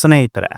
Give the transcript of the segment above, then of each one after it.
ಸ್ನೇಹಿತರೆ,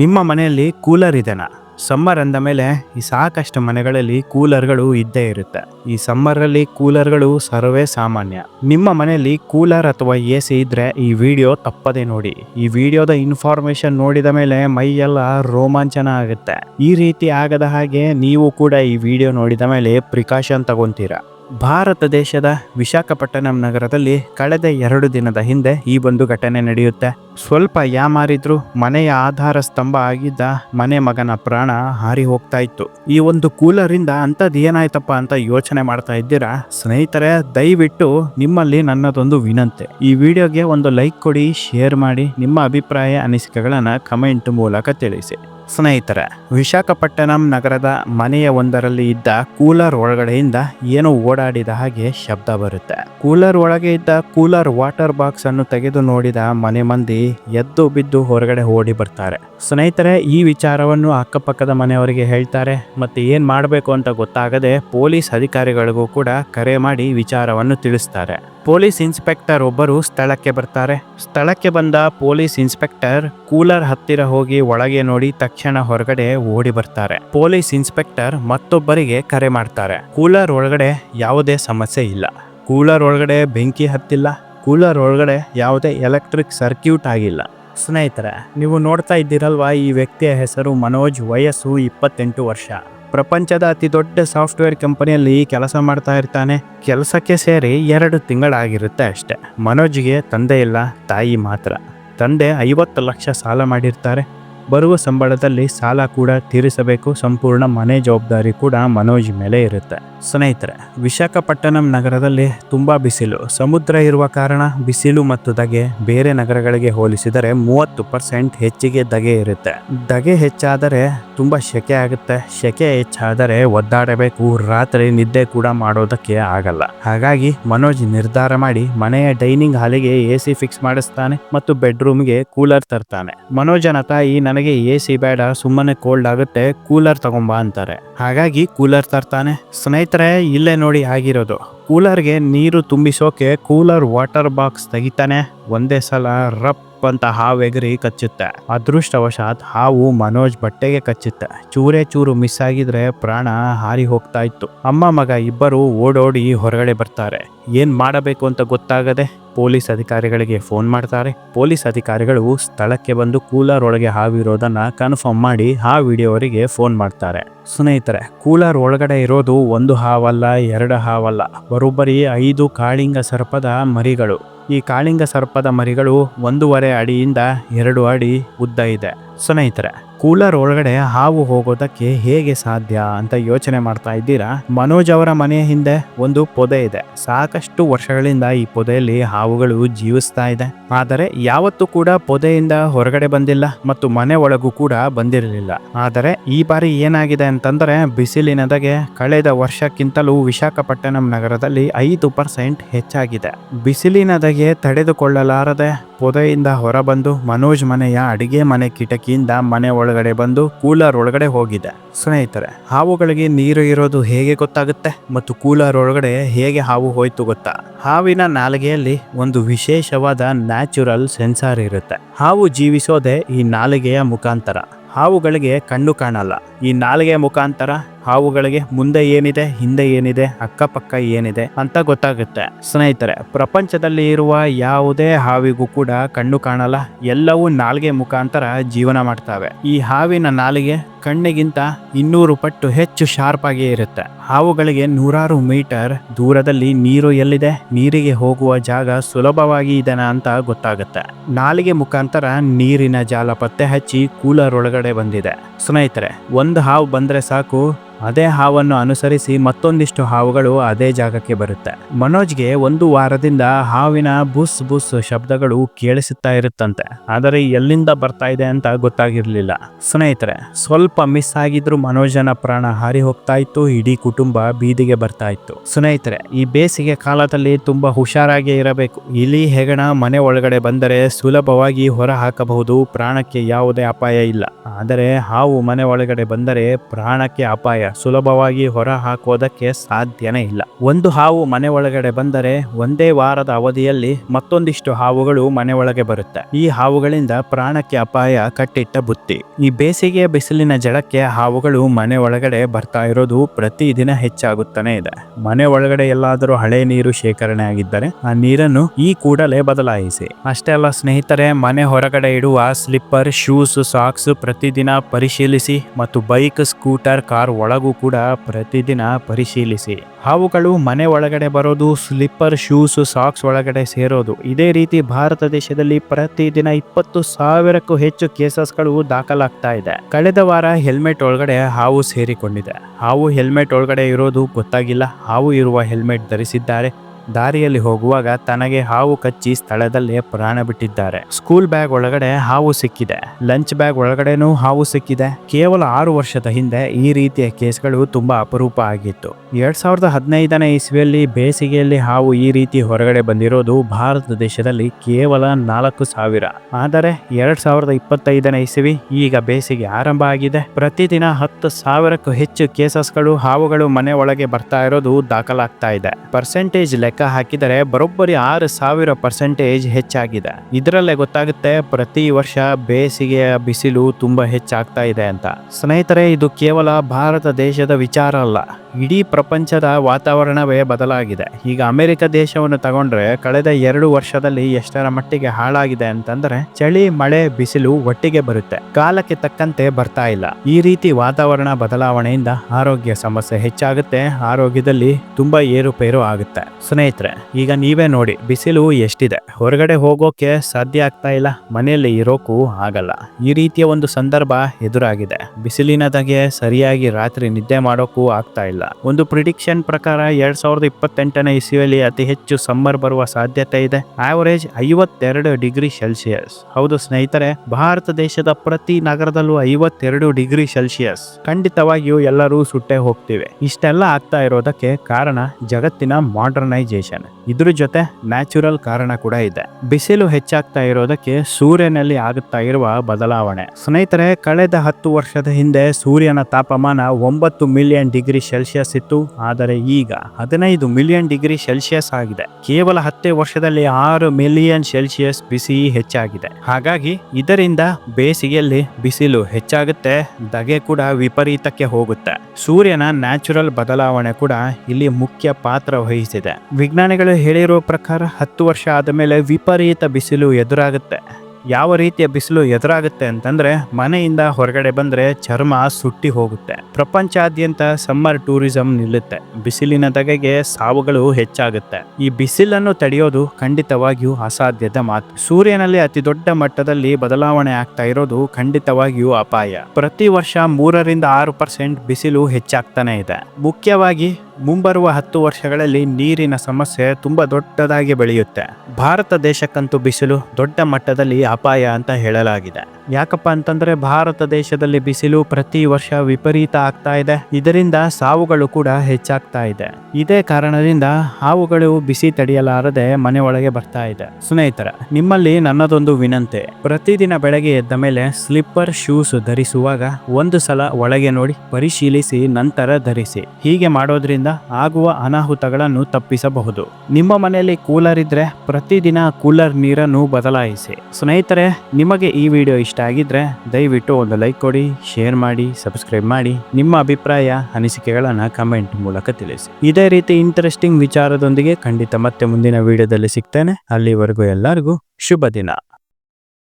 ನಿಮ್ಮ ಮನೆಯಲ್ಲಿ ಕೂಲರ್ ಇದೆನಾ? ಸಮ್ಮರ್ ಅಂದ ಮೇಲೆ ಈ ಸಾಕಷ್ಟು ಮನೆಗಳಲ್ಲಿ ಕೂಲರ್ಗಳು ಇದ್ದೇ ಇರುತ್ತೆ. ಈ ಸಮ್ಮರಲ್ಲಿ ಕೂಲರ್ಗಳು ಸರ್ವೇ ಸಾಮಾನ್ಯ. ನಿಮ್ಮ ಮನೆಯಲ್ಲಿ ಕೂಲರ್ ಅಥವಾ ಎ ಸಿ ಇದ್ರೆ ಈ ವಿಡಿಯೋ ತಪ್ಪದೆ ನೋಡಿ. ಈ ವಿಡಿಯೋದ ಇನ್ಫಾರ್ಮೇಶನ್ ನೋಡಿದ ಮೇಲೆ ಮೈಯೆಲ್ಲ ರೋಮಾಂಚನ ಆಗುತ್ತೆ. ಈ ರೀತಿ ಆಗದ ಹಾಗೆ ನೀವು ಕೂಡ ಈ ವಿಡಿಯೋ ನೋಡಿದ ಮೇಲೆ ಪ್ರಿಕಾಷನ್ ತಗೊಂತೀರಾ? ಭಾರತ ದೇಶದ ವಿಶಾಖಪಟ್ಟಣಂ ನಗರದಲ್ಲಿ ಕಳೆದ ಎರಡು ದಿನದ ಹಿಂದೆ ಈ ಒಂದು ಘಟನೆ ನಡೆಯುತ್ತೆ. ಸ್ವಲ್ಪ ಯಾಮಾರಿದ್ರು ಮನೆಯ ಆಧಾರ ಸ್ತಂಭ ಆಗಿದ್ದ ಮನೆ ಮಗನ ಪ್ರಾಣ ಹಾರಿ ಹೋಗ್ತಾ ಇತ್ತು. ಈ ಒಂದು ಕೂಲರಿಂದ ಅಂಥದ್ದು ಏನಾಯ್ತಪ್ಪ ಅಂತ ಯೋಚನೆ ಮಾಡ್ತಾ ಇದ್ದೀರಾ? ಸ್ನೇಹಿತರೆ, ದಯವಿಟ್ಟು ನಿಮ್ಮಲ್ಲಿ ನನ್ನದೊಂದು ವಿನಂತಿ. ಈ ವಿಡಿಯೋಗೆ ಒಂದು ಲೈಕ್ ಕೊಡಿ, ಶೇರ್ ಮಾಡಿ, ನಿಮ್ಮ ಅಭಿಪ್ರಾಯ ಅನಿಸಿಕೆಗಳನ್ನು ಕಮೆಂಟ್ ಮೂಲಕ ತಿಳಿಸಿ. ಸ್ನೇಹಿತರೆ, ವಿಶಾಖಪಟ್ಟಣಂ ನಗರದ ಮನೆಯ ಒಂದರಲ್ಲಿ ಇದ್ದ ಕೂಲರ್ ಒಳಗಡೆಯಿಂದ ಏನೋ ಓಡಾಡಿದ ಹಾಗೆ ಶಬ್ದ ಬರುತ್ತೆ. ಕೂಲರ್ ಒಳಗೆ ಇದ್ದ ಕೂಲರ್ ವಾಟರ್ ಬಾಕ್ಸ್ ಅನ್ನು ತೆಗೆದು ನೋಡಿದ ಮನೆ ಮಂದಿ ಎದ್ದು ಬಿದ್ದು ಹೊರಗಡೆ ಓಡಿ ಬರ್ತಾರೆ. ಸ್ನೇಹಿತರೆ, ಈ ವಿಚಾರವನ್ನು ಅಕ್ಕಪಕ್ಕದ ಮನೆಯವರಿಗೆ ಹೇಳ್ತಾರೆ. ಮತ್ತೆ ಏನ್ ಮಾಡಬೇಕು ಅಂತ ಗೊತ್ತಾಗದೆ ಪೊಲೀಸ್ ಅಧಿಕಾರಿಗಳಿಗೂ ಕೂಡ ಕರೆ ಮಾಡಿ ವಿಚಾರವನ್ನು ತಿಳಿಸ್ತಾರೆ. ಪೊಲೀಸ್ ಇನ್ಸ್ಪೆಕ್ಟರ್ ಒಬ್ಬರು ಸ್ಥಳಕ್ಕೆ ಬರ್ತಾರೆ. ಸ್ಥಳಕ್ಕೆ ಬಂದ ಪೊಲೀಸ್ ಇನ್ಸ್ಪೆಕ್ಟರ್ ಕೂಲರ್ ಹತ್ತಿರ ಹೋಗಿ ಒಳಗೆ ನೋಡಿ ತಕ್ಷಣ ಹೊರಗಡೆ ಓಡಿ ಬರ್ತಾರೆ. ಪೊಲೀಸ್ ಇನ್ಸ್ಪೆಕ್ಟರ್ ಮತ್ತೊಬ್ಬರಿಗೆ ಕರೆ ಮಾಡ್ತಾರೆ. ಕೂಲರ್ ಒಳಗಡೆ ಯಾವುದೇ ಸಮಸ್ಯೆ ಇಲ್ಲ. ಕೂಲರ್ ಒಳಗಡೆ ಬೆಂಕಿ ಹತ್ತಿಲ್ಲ. ಕೂಲರ್ ಒಳಗಡೆ ಯಾವುದೇ ಎಲೆಕ್ಟ್ರಿಕ್ ಸರ್ಕ್ಯೂಟ್ ಆಗಿಲ್ಲ. ಸ್ನೇಹಿತರೆ, ನೀವು ನೋಡ್ತಾ ಇದ್ದೀರಲ್ವಾ ಈ ವ್ಯಕ್ತಿಯ ಹೆಸರು ಮನೋಜ್, ವಯಸ್ಸು ಇಪ್ಪತ್ತೆಂಟು ವರ್ಷ. ಪ್ರಪಂಚದ ಅತಿ ದೊಡ್ಡ ಸಾಫ್ಟ್ವೇರ್ ಕಂಪನಿಯಲ್ಲಿ ಕೆಲಸ ಮಾಡ್ತಾ ಇರ್ತಾನೆ. ಕೆಲಸಕ್ಕೆ ಸೇರಿ ಎರಡು ತಿಂಗಳಾಗಿರುತ್ತೆ ಅಷ್ಟೆ. ಮನೋಜ್ಗೆ ತಂದೆ ಇಲ್ಲ, ತಾಯಿ ಮಾತ್ರ. ತಂದೆ ಐವತ್ತು ಲಕ್ಷ ಸಾಲ ಮಾಡಿರ್ತಾರೆ. ಬರುವ ಸಂಬಳದಲ್ಲಿ ಸಾಲ ಕೂಡ ತೀರಿಸಬೇಕು. ಸಂಪೂರ್ಣ ಮನೆ ಜವಾಬ್ದಾರಿ ಕೂಡ ಮನೋಜ್ ಮೇಲೆ ಇರುತ್ತೆ. ಸ್ನೇಹಿತರೆ, ವಿಶಾಖಪಟ್ಟಣಂ ನಗರದಲ್ಲಿ ತುಂಬಾ ಬಿಸಿಲು. ಸಮುದ್ರ ಇರುವ ಕಾರಣ ಬಿಸಿಲು ಮತ್ತು ದಗೆ ಬೇರೆ ನಗರಗಳಿಗೆ ಹೋಲಿಸಿದರೆ ಮೂವತ್ತು ಪರ್ಸೆಂಟ್ ಹೆಚ್ಚಿಗೆ ದಗೆ ಇರುತ್ತೆ. ದಗೆ ಹೆಚ್ಚಾದರೆ ತುಂಬಾ ಶೆಕೆ ಆಗುತ್ತೆ. ಶೆಕೆ ಹೆಚ್ಚಾದರೆ ಒದ್ದಾಡಬೇಕು. ರಾತ್ರಿ ನಿದ್ದೆ ಕೂಡ ಮಾಡೋದಕ್ಕೆ ಆಗಲ್ಲ. ಹಾಗಾಗಿ ಮನೋಜ್ ನಿರ್ಧಾರ ಮಾಡಿ ಮನೆಯ ಡೈನಿಂಗ್ ಹಾಲಿಗೆ ಎ ಸಿ ಫಿಕ್ಸ್ ಮಾಡಿಸ್ತಾನೆ ಮತ್ತು ಬೆಡ್ರೂಮ್ಗೆ ಕೂಲರ್ ತರ್ತಾನೆ. ಮನೋಜನ ತಾಯಿ ನನಗೆ ಎ ಸಿ ಬೇಡ, ಸುಮ್ಮನೆ ಕೋಲ್ಡ್ ಆಗುತ್ತೆ ಕೂಲರ್ ತಗೊಂಬ ಅಂತಾರೆ. ಹಾಗಾಗಿ ಕೂಲರ್ ತರ್ತಾನೆ. ಸ್ನೇಹಿತರೆ, ಇಲ್ಲೇ ನೋಡಿ ಆಗಿರೋದು. ಕೂಲರ್ಗೆ ನೀರು ತುಂಬಿಸೋಕೆ ಕೂಲರ್ ವಾಟರ್ ಬಾಕ್ಸ್ ತೆಗಿತಾನೆ. ಒಂದೇ ಸಲ ರಪ್ ಅಂತ ಹಾವು ಎಗರಿ ಕಚ್ಚುತ್ತೆ. ಅದೃಷ್ಟವಶಾತ್ ಹಾವು ಮನೋಜ್ ಬಟ್ಟೆಗೆ ಕಚ್ಚುತ್ತೆ. ಚೂರೇ ಚೂರು ಮಿಸ್ ಆಗಿದ್ರೆ ಪ್ರಾಣ ಹಾರಿ ಹೋಗ್ತಾ ಇತ್ತು. ಅಮ್ಮ ಮಗ ಇಬ್ಬರು ಓಡೋಡಿ ಹೊರಗಡೆ ಬರ್ತಾರೆ. ಏನ್ ಮಾಡಬೇಕು ಅಂತ ಗೊತ್ತಾಗದೆ ಪೊಲೀಸ್ ಅಧಿಕಾರಿಗಳಿಗೆ ಫೋನ್ ಮಾಡ್ತಾರೆ. ಪೊಲೀಸ್ ಅಧಿಕಾರಿಗಳು ಸ್ಥಳಕ್ಕೆ ಬಂದು ಕೂಲರ್ ಒಳಗೆ ಹಾವಿರೋದನ್ನ ಕನ್ಫರ್ಮ್ ಮಾಡಿ ಆ ವಿಡಿಯೋವರಿಗೆ ಫೋನ್ ಮಾಡ್ತಾರೆ. ಸ್ನೇಹಿತರೆ ಕೂಲರ್ ಒಳಗಡೆ ಇರೋದು ಒಂದು ಹಾವಲ್ಲ, ಎರಡು ಹಾವಲ್ಲ, ಬರೋಬ್ಬರಿ ಐದು ಕಾಳಿಂಗ ಸರ್ಪದ ಮರಿಗಳು. ಈ ಕಾಳಿಂಗ ಸರ್ಪದ ಮರಿಗಳು ಒಂದೂವರೆ ಅಡಿಯಿಂದ ಎರಡು ಅಡಿ ಉದ್ದ ಇದೆ. ಸ್ನೇಹಿತರೆ, ಕೂಲರ್ ಒಳಗಡೆ ಹಾವು ಹೋಗೋದಕ್ಕೆ ಹೇಗೆ ಸಾಧ್ಯ ಅಂತ ಯೋಚನೆ ಮಾಡ್ತಾ ಇದ್ದೀರಾ? ಮನೋಜ್ ಅವರ ಮನೆಯ ಹಿಂದೆ ಒಂದು ಪೊದೆ ಇದೆ. ಸಾಕಷ್ಟು ವರ್ಷಗಳಿಂದ ಈ ಪೊದೆಯಲ್ಲಿ ಹಾವುಗಳು ಜೀವಿಸ್ತಾ ಇದೆ. ಆದರೆ ಯಾವತ್ತೂ ಕೂಡ ಪೊದೆಯಿಂದ ಹೊರಗಡೆ ಬಂದಿಲ್ಲ ಮತ್ತು ಮನೆ ಒಳಗೂ ಕೂಡ ಬಂದಿರಲಿಲ್ಲ. ಆದರೆ ಈ ಬಾರಿ ಏನಾಗಿದೆ ಅಂತಂದ್ರೆ, ಬಿಸಿಲಿನದಗೆ ಕಳೆದ ವರ್ಷಕ್ಕಿಂತಲೂ ವಿಶಾಖಪಟ್ಟಣಂ ನಗರದಲ್ಲಿ ಐದು ಪರ್ಸೆಂಟ್ ಹೆಚ್ಚಾಗಿದೆ. ಬಿಸಿಲಿನದಗೆ ತಡೆದುಕೊಳ್ಳಲಾರದೆ ಪೊದೆಯಿಂದ ಹೊರಬಂದು ಮನೋಜ್ ಮನೆಯ ಅಡಿಗೆ ಮನೆ ಕಿಟಕಿಯಿಂದ ಮನೆ ಒಳಗಡೆ ಬಂದು ಕೂಲರ್ ಒಳಗಡೆ ಹೋಗಿದೆ. ಸ್ನೇಹಿತರೆ, ಹಾವುಗಳಿಗೆ ನೀರು ಇರೋದು ಹೇಗೆ ಗೊತ್ತಾಗುತ್ತೆ? ಮತ್ತು ಕೂಲರ್ ಒಳಗಡೆ ಹೇಗೆ ಹಾವು ಹೋಯ್ತು ಗೊತ್ತಾ? ಹಾವಿನ ನಾಲಿಗೆಯಲ್ಲಿ ಒಂದು ವಿಶೇಷವಾದ ನ್ಯಾಚುರಲ್ ಸೆನ್ಸಾರ್ ಇರುತ್ತೆ. ಹಾವು ಜೀವಿಸೋದೆ ಈ ನಾಲಿಗೆಯ ಮುಖಾಂತರ. ಹಾವುಗಳಿಗೆ ಕಣ್ಣು ಕಾಣಲ್ಲ. ಈ ನಾಲಿಗೆ ಮುಖಾಂತರ ಹಾವುಗಳಿಗೆ ಮುಂದೆ ಏನಿದೆ, ಹಿಂದೆ ಏನಿದೆ, ಅಕ್ಕಪಕ್ಕ ಏನಿದೆ ಅಂತ ಗೊತ್ತಾಗುತ್ತೆ. ಸ್ನೇಹಿತರೆ, ಪ್ರಪಂಚದಲ್ಲಿ ಇರುವ ಯಾವುದೇ ಹಾವಿಗೂ ಕೂಡ ಕಣ್ಣು ಕಾಣಲ್ಲ, ಎಲ್ಲವೂ ನಾಲ್ಗೆ ಮುಖಾಂತರ ಜೀವನ ಮಾಡ್ತವೆ. ಈ ಹಾವಿನ ನಾಲಿಗೆ ಕಣ್ಣಿಗಿಂತ ಇನ್ನೂರು ಪಟ್ಟು ಹೆಚ್ಚು ಶಾರ್ಪ್ ಆಗಿ ಇರುತ್ತೆ. ಹಾವುಗಳಿಗೆ ನೂರಾರು ಮೀಟರ್ ದೂರದಲ್ಲಿ ನೀರು ಎಲ್ಲಿದೆ, ನೀರಿಗೆ ಹೋಗುವ ಜಾಗ ಸುಲಭವಾಗಿ ಇದೆನಾ ಅಂತ ಗೊತ್ತಾಗುತ್ತೆ. ನಾಲಿಗೆ ಮುಖಾಂತರ ನೀರಿನ ಜಾಲ ಪತ್ತೆ ಹಚ್ಚಿ ಕೂಲರ್ ಒಳಗಡೆ ಬಂದಿದೆ. ಸ್ನೇಹಿತರೆ, ಒಂದು ಹಾವು ಬಂದ್ರೆ ಸಾಕು ಅದೇ ಹಾವನ್ನು ಅನುಸರಿಸಿ ಮತ್ತೊಂದಿಷ್ಟು ಹಾವುಗಳು ಅದೇ ಜಾಗಕ್ಕೆ ಬರುತ್ತೆ. ಮನೋಜ್ಗೆ ಒಂದು ವಾರದಿಂದ ಹಾವಿನ ಬುಸ್ ಬುಸ್ ಶಬ್ದಗಳು ಕೇಳಿಸುತ್ತಾ ಇರುತ್ತಂತೆ. ಆದರೆ ಎಲ್ಲಿಂದ ಬರ್ತಾ ಇದೆ ಅಂತ ಗೊತ್ತಾಗಿರ್ಲಿಲ್ಲ. ಸ್ನೇಹಿತರೆ, ಸ್ವಲ್ಪ ಮಿಸ್ ಆಗಿದ್ರು ಮನೋಜನ ಪ್ರಾಣ ಹಾರಿ ಹೋಗ್ತಾ ಇತ್ತು, ಇಡೀ ಕುಟುಂಬ ಬೀದಿಗೆ ಬರ್ತಾ ಇತ್ತು. ಸ್ನೇಹಿತರೆ, ಈ ಬೇಸಿಗೆ ಕಾಲದಲ್ಲಿ ತುಂಬಾ ಹುಷಾರಾಗಿ ಇರಬೇಕು. ಇಲಿ ಹೆಗಣ ಮನೆ ಒಳಗಡೆ ಬಂದರೆ ಸುಲಭವಾಗಿ ಹೊರ ಹಾಕಬಹುದು, ಪ್ರಾಣಕ್ಕೆ ಯಾವುದೇ ಅಪಾಯ ಇಲ್ಲ. ಆದರೆ ಹಾವು ಮನೆ ಒಳಗಡೆ ಬಂದರೆ ಪ್ರಾಣಕ್ಕೆ ಅಪಾಯ. ಸುಲಭವಾಗಿ ಹೊರ ಹಾಕೋದಕ್ಕೆ ಸಾಧ್ಯನೇ ಇಲ್ಲ. ಒಂದು ಹಾವು ಮನೆ ಒಳಗಡೆ ಬಂದರೆ ಒಂದೇ ವಾರದ ಅವಧಿಯಲ್ಲಿ ಮತ್ತೊಂದಿಷ್ಟು ಹಾವುಗಳು ಮನೆ ಒಳಗೆ ಬರುತ್ತೆ. ಈ ಹಾವುಗಳಿಂದ ಪ್ರಾಣಕ್ಕೆ ಅಪಾಯ, ಕಟ್ಟಿಟ್ಟ ಬುತ್ತಿ. ಈ ಬೇಸಿಗೆಯ ಬಿಸಿಲಿನ ಜಡಕ್ಕೆ ಹಾವುಗಳು ಮನೆ ಒಳಗಡೆ ಬರ್ತಾ ಇರೋದು ಪ್ರತಿದಿನ ಹೆಚ್ಚಾಗುತ್ತಾನೆ ಇದೆ. ಮನೆ ಒಳಗಡೆ ಎಲ್ಲಾದರೂ ಹಳೆ ನೀರು ಶೇಖರಣೆ ಆಗಿದ್ದರೆ ಆ ನೀರನ್ನು ಈ ಕೂಡಲೇ ಬದಲಾಯಿಸಿ. ಅಷ್ಟೇ ಅಲ್ಲ ಸ್ನೇಹಿತರೆ, ಮನೆ ಹೊರಗಡೆ ಇಡುವ ಸ್ಲಿಪ್ಪರ್, ಶೂಸ್, ಸಾಕ್ಸ್ ಪ್ರತಿದಿನ ಪರಿಶೀಲಿಸಿ ಮತ್ತು ಬೈಕ್, ಸ್ಕೂಟರ್, ಕಾರ್ ಒಳಗೂ ಕೂಡ ಪ್ರತಿದಿನ ಪರಿಶೀಲಿಸಿ. ಹಾವುಗಳು ಮನೆ ಒಳಗಡೆ ಬರೋದು, ಸ್ಲಿಪ್ಪರ್, ಶೂಸ್, ಸಾಕ್ಸ್ ಒಳಗಡೆ ಸೇರೋದು. ಇದೇ ರೀತಿ ಭಾರತ ದೇಶದಲ್ಲಿ ಪ್ರತಿದಿನ ಇಪ್ಪತ್ತು ಸಾವಿರಕ್ಕೂ ಹೆಚ್ಚು ಕೇಸಸ್ಗಳು ದಾಖಲಾಗ್ತಾ ಇದೆ. ಕಳೆದ ವಾರ ಹೆಲ್ಮೆಟ್ ಒಳಗಡೆ ಹಾವು ಸೇರಿಕೊಂಡಿದೆ. ಹಾವು ಹೆಲ್ಮೆಟ್ ಒಳಗಡೆ ಇರೋದು ಗೊತ್ತಾಗಿಲ್ಲ. ಹಾವು ಇರುವ ಹೆಲ್ಮೆಟ್ ಧರಿಸಿದ್ದಾರೆ. ದಾರಿಯಲ್ಲಿ ಹೋಗುವಾಗ ತನಗೆ ಹಾವು ಕಚ್ಚಿ ಸ್ಥಳದಲ್ಲೇ ಪ್ರಾಣ ಬಿಟ್ಟಿದ್ದಾರೆ. ಸ್ಕೂಲ್ ಬ್ಯಾಗ್ ಒಳಗಡೆ ಹಾವು ಸಿಕ್ಕಿದೆ. ಲಂಚ್ ಬ್ಯಾಗ್ ಒಳಗಡೆನೂ ಹಾವು ಸಿಕ್ಕಿದೆ. ಕೇವಲ ಆರು ವರ್ಷದ ಹಿಂದೆ ಈ ರೀತಿಯ ಕೇಸ್ಗಳು ತುಂಬಾ ಅಪರೂಪ ಆಗಿತ್ತು. ಎರಡ್ ಸಾವಿರದ ಹದಿನೈದನೇ ಇಸ್ವಿಯಲ್ಲಿ ಬೇಸಿಗೆಯಲ್ಲಿ ಹಾವು ಈ ರೀತಿ ಹೊರಗಡೆ ಬಂದಿರೋದು ಭಾರತ ದೇಶದಲ್ಲಿ ಕೇವಲ ನಾಲ್ಕು ಸಾವಿರ. ಆದರೆ ಎರಡ್ ಸಾವಿರದ ಇಪ್ಪತ್ತೈದನೇ ಇಸ್ವಿ ಈಗ ಬೇಸಿಗೆ ಆರಂಭ ಆಗಿದೆ. ಪ್ರತಿದಿನ ಹತ್ತು ಸಾವಿರಕ್ಕೂ ಹೆಚ್ಚು ಕೇಸಸ್ಗಳು ಹಾವುಗಳು ಮನೆ ಒಳಗೆ ಬರ್ತಾ ಇರೋದು ದಾಖಲಾಗ್ತಾ ಇದೆ. ಪರ್ಸೆಂಟೇಜ್ ಲೆಕ್ಕ ಹಾಕಿದರೆ ಬರೋಬ್ಬರಿ ಆರು ಸಾವಿರ ಪರ್ಸೆಂಟೇಜ್ ಹೆಚ್ಚಾಗಿದೆ. ಇದರಲ್ಲೇ ಗೊತ್ತಾಗುತ್ತೆ ಪ್ರತಿ ವರ್ಷ ಬೇಸಿಗೆಯ ಬಿಸಿಲು ತುಂಬಾ ಹೆಚ್ಚಾಗ್ತಾ ಇದೆ ಅಂತ. ಸ್ನೇಹಿತರೆ, ಇದು ಕೇವಲ ಭಾರತ ದೇಶದ ವಿಚಾರ ಅಲ್ಲ. ಇಡೀ ಪ್ರಪಂಚದ ವಾತಾವರಣವೇ ಬದಲಾಗಿದೆ. ಈಗ ಅಮೆರಿಕ ದೇಶವನ್ನು ತಗೊಂಡ್ರೆ ಕಳೆದ ಎರಡು ವರ್ಷದಲ್ಲಿ ಎಷ್ಟರ ಮಟ್ಟಿಗೆ ಹಾಳಾಗಿದೆ ಅಂತಂದ್ರೆ ಚಳಿ, ಮಳೆ, ಬಿಸಿಲು ಒಟ್ಟಿಗೆ ಬರುತ್ತೆ. ಕಾಲಕ್ಕೆ ತಕ್ಕಂತೆ ಬರ್ತಾ ಇಲ್ಲ. ಈ ರೀತಿ ವಾತಾವರಣ ಬದಲಾವಣೆಯಿಂದ ಆರೋಗ್ಯ ಸಮಸ್ಯೆ ಹೆಚ್ಚಾಗುತ್ತೆ, ಆರೋಗ್ಯದಲ್ಲಿ ತುಂಬಾ ಏರುಪೇರು ಆಗುತ್ತೆ. ಸ್ನೇಹಿತರೆ, ಈಗ ನೀವೇ ನೋಡಿ, ಬಿಸಿಲು ಎಷ್ಟಿದೆ? ಹೊರಗಡೆ ಹೋಗೋಕೆ ಸಾಧ್ಯ ಆಗ್ತಾ ಇಲ್ಲ, ಮನೆಯಲ್ಲಿ ಇರೋಕ್ಕೂ ಆಗಲ್ಲ. ಈ ರೀತಿಯ ಒಂದು ಸಂದರ್ಭ ಎದುರಾಗಿದೆ. ಬಿಸಿಲಿನ ತಗೆ ಸರಿಯಾಗಿ ರಾತ್ರಿ ನಿದ್ದೆ ಮಾಡೋಕ್ಕೂ ಆಗ್ತಾ ಇಲ್ಲ. ಒಂದು ಪ್ರಿಡಿಕ್ಷನ್ ಪ್ರಕಾರ ಎರಡ್ ಸಾವಿರದ ಇಪ್ಪತ್ತೆಂಟನೇ ಇಸ್ವಿಯಲ್ಲಿ ಅತಿ ಹೆಚ್ಚು ಸಮ್ಮರ್ ಬರುವ ಸಾಧ್ಯತೆ ಇದೆ. ಆವರೇಜ್ ಐವತ್ತೆರಡು ಡಿಗ್ರಿ ಸೆಲ್ಸಿಯಸ್ ಹೌದು ಸ್ನೇಹಿತರೆ, ಭಾರತ ದೇಶದ ಪ್ರತಿ ನಗರದಲ್ಲೂ ಐವತ್ತೆರಡು ಡಿಗ್ರಿ ಸೆಲ್ಸಿಯಸ್ ಖಂಡಿತವಾಗಿಯೂ ಎಲ್ಲರೂ ಸುಟ್ಟೆ ಹೋಗ್ತಿವೆ. ಇಷ್ಟೆಲ್ಲ ಆಗ್ತಾ ಇರೋದಕ್ಕೆ ಕಾರಣ ಜಗತ್ತಿನ ಮಾಡರ್ನೈಸೇಷನ್ ಇದ್ರ ಜೊತೆ ನ್ಯಾಚುರಲ್ ಕಾರಣ ಕೂಡ ಇದೆ. ಬಿಸಿಲು ಹೆಚ್ಚಾಗ್ತಾ ಇರೋದಕ್ಕೆ ಸೂರ್ಯನಲ್ಲಿ ಆಗುತ್ತಾ ಇರುವ ಬದಲಾವಣೆ. ಸ್ನೇಹಿತರೆ, ಕಳೆದ ಹತ್ತು ವರ್ಷದ ಹಿಂದೆ ಸೂರ್ಯನ ತಾಪಮಾನ ಒಂಬತ್ತು ಮಿಲಿಯನ್ ಡಿಗ್ರಿ ಸೆಲ್ಸಿಯಸ್ ಇತ್ತು. ಆದರೆ ಈಗ ಹದಿನೈದು ಮಿಲಿಯನ್ ಡಿಗ್ರಿ ಸೆಲ್ಸಿಯಸ್ ಆಗಿದೆ. ಕೇವಲ ಹತ್ತೇ ವರ್ಷದಲ್ಲಿ ಆರು ಮಿಲಿಯನ್ ಸೆಲ್ಸಿಯಸ್ ಬಿಸಿ ಹೆಚ್ಚಾಗಿದೆ. ಹಾಗಾಗಿ ಇದರಿಂದ ಬೇಸಿಗೆಯಲ್ಲಿ ಬಿಸಿಲು ಹೆಚ್ಚಾಗುತ್ತೆ. ಧಗೆ ಕೂಡ ವಿಪರೀತಕ್ಕೆ ಹೋಗುತ್ತೆ. ಸೂರ್ಯನ ನ್ಯಾಚುರಲ್ ಬದಲಾವಣೆ ಕೂಡ ಇಲ್ಲಿ ಮುಖ್ಯ ಪಾತ್ರ ವಹಿಸಿದೆ. ವಿಜ್ಞಾನಿಗಳು ಹೇಳಿರೋ ಪ್ರಕಾರ ಹತ್ತು ವರ್ಷ ಆದ ಮೇಲೆ ವಿಪರೀತ ಬಿಸಿಲು ಎದುರಾಗುತ್ತೆ. ಯಾವ ರೀತಿಯ ಬಿಸಿಲು ಎದುರಾಗುತ್ತೆ ಅಂತಂದ್ರೆ ಮನೆಯಿಂದ ಹೊರಗಡೆ ಬಂದ್ರೆ ಚರ್ಮ ಸುಟ್ಟಿ ಹೋಗುತ್ತೆ. ಪ್ರಪಂಚಾದ್ಯಂತ ಸಮ್ಮರ್ ಟೂರಿಸಂ ನಿಲ್ಲುತ್ತೆ. ಬಿಸಿಲಿನ ತಗೆಗೆ ಸಾವುಗಳು ಹೆಚ್ಚಾಗುತ್ತೆ. ಈ ಬಿಸಿಲನ್ನು ತಡೆಯೋದು ಖಂಡಿತವಾಗಿಯೂ ಅಸಾಧ್ಯದ ಮಾತು. ಸೂರ್ಯನಲ್ಲಿ ಅತಿ ದೊಡ್ಡ ಮಟ್ಟದಲ್ಲಿ ಬದಲಾವಣೆ ಆಗ್ತಾ ಇರೋದು ಖಂಡಿತವಾಗಿಯೂ ಅಪಾಯ. ಪ್ರತಿ ವರ್ಷ ಮೂರರಿಂದ ಆರು ಪರ್ಸೆಂಟ್ ಬಿಸಿಲು ಹೆಚ್ಚಾಗ್ತಾನೆ ಇದೆ. ಮುಖ್ಯವಾಗಿ ಮುಂಬರುವ ಹತ್ತು ವರ್ಷಗಳಲ್ಲಿ ನೀರಿನ ಸಮಸ್ಯೆ ತುಂಬಾ ದೊಡ್ಡದಾಗಿ ಬೆಳೆಯುತ್ತೆ. ಭಾರತ ದೇಶಕ್ಕಂತೂ ಬಿಸಿಲು ದೊಡ್ಡ ಮಟ್ಟದಲ್ಲಿ ಅಪಾಯ ಅಂತ ಹೇಳಲಾಗಿದೆ. ಯಾಕಪ್ಪ ಅಂತಂದ್ರೆ ಭಾರತ ದೇಶದಲ್ಲಿ ಬಿಸಿಲು ಪ್ರತಿ ವರ್ಷ ವಿಪರೀತ ಆಗ್ತಾ ಇದೆ. ಇದರಿಂದ ಸಾವುಗಳು ಕೂಡ ಹೆಚ್ಚಾಗ್ತಾ ಇದೆ. ಇದೇ ಕಾರಣದಿಂದ ಹಾವುಗಳು ಬಿಸಿ ತಡೆಯಲಾರದೆ ಮನೆ ಒಳಗೆ ಬರ್ತಾ ಇದೆ. ಸ್ನೇಹಿತರ, ನಿಮ್ಮಲ್ಲಿ ನನ್ನದೊಂದು ವಿನಂತಿ. ಪ್ರತಿದಿನ ಬೆಳಗ್ಗೆ ಎದ್ದ ಮೇಲೆ ಸ್ಲಿಪ್ಪರ್ ಶೂಸ್ ಧರಿಸುವಾಗ ಒಂದು ಸಲ ಒಳಗೆ ನೋಡಿ ಪರಿಶೀಲಿಸಿ, ನಂತರ ಧರಿಸಿ. ಹೀಗೆ ಮಾಡೋದ್ರಿಂದ ಆಗುವ ಅನಾಹುತಗಳನ್ನು ತಪ್ಪಿಸಬಹುದು. ನಿಮ್ಮ ಮನೆಯಲ್ಲಿ ಕೂಲರ್ ಇದ್ರೆ ಪ್ರತಿದಿನ ಕೂಲರ್ ನೀರನ್ನು ಬದಲಾಯಿಸಿ. ಸ್ನೇಹಿತರೆ, ನಿಮಗೆ ಈ ವಿಡಿಯೋ ಇಷ್ಟ ಆಗಿದ್ರೆ ದಯವಿಟ್ಟು ಒಂದು ಲೈಕ್ ಕೊಡಿ, ಶೇರ್ ಮಾಡಿ, ಸಬ್ಸ್ಕ್ರೈಬ್ ಮಾಡಿ. ನಿಮ್ಮ ಅಭಿಪ್ರಾಯ, ಅನಿಸಿಕೆಗಳನ್ನು ಕಮೆಂಟ್ ಮೂಲಕ ತಿಳಿಸಿ. ಇದೇ ರೀತಿ ಇಂಟ್ರೆಸ್ಟಿಂಗ್ ವಿಚಾರದೊಂದಿಗೆ ಖಂಡಿತ ಮತ್ತೆ ಮುಂದಿನ ವಿಡಿಯೋದಲ್ಲಿ ಸಿಗ್ತೇನೆ. ಅಲ್ಲಿವರೆಗೂ ಎಲ್ಲರಿಗೂ ಶುಭ ದಿನ